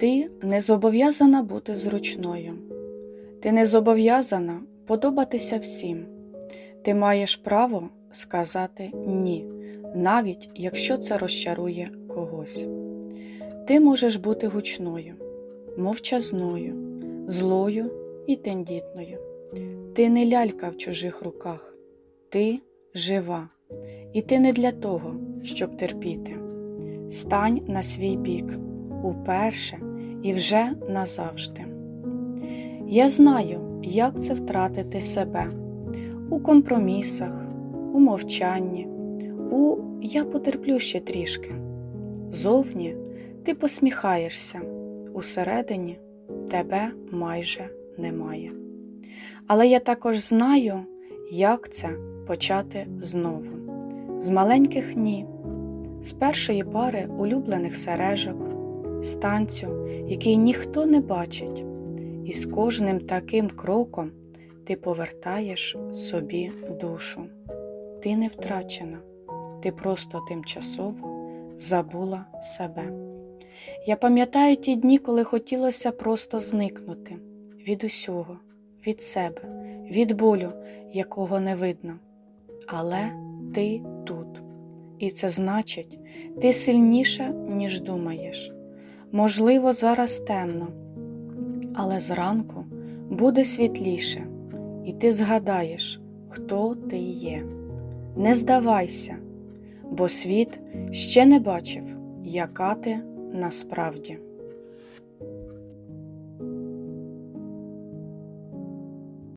Ти не зобов'язана бути зручною. Ти не зобов'язана подобатися всім. Ти маєш право сказати ні, навіть якщо це розчарує когось. Ти можеш бути гучною, мовчазною, злою і тендітною. Ти не лялька в чужих руках, ти жива, і ти не для того, щоб терпіти. Стань на свій бік уперше і вже назавжди. Я знаю, як це втратити себе у компромісах, у мовчанні, у я потерплю ще трішки. Зовні ти посміхаєшся, усередині тебе майже немає. Але я також знаю, як це почати знову. З маленьких ні, з першої пари улюблених сережок, з танцю, який ніхто не бачить, і з кожним таким кроком ти повертаєш собі душу. Ти не втрачена, ти просто тимчасово забула себе. Я пам'ятаю ті дні, коли хотілося просто зникнути від усього, від себе, від болю, якого не видно. Але ти тут. І це значить, ти сильніша, ніж думаєш. Можливо, зараз темно, але зранку буде світліше, і ти згадаєш, хто ти є. Не здавайся, бо світ ще не бачив, яка ти насправді.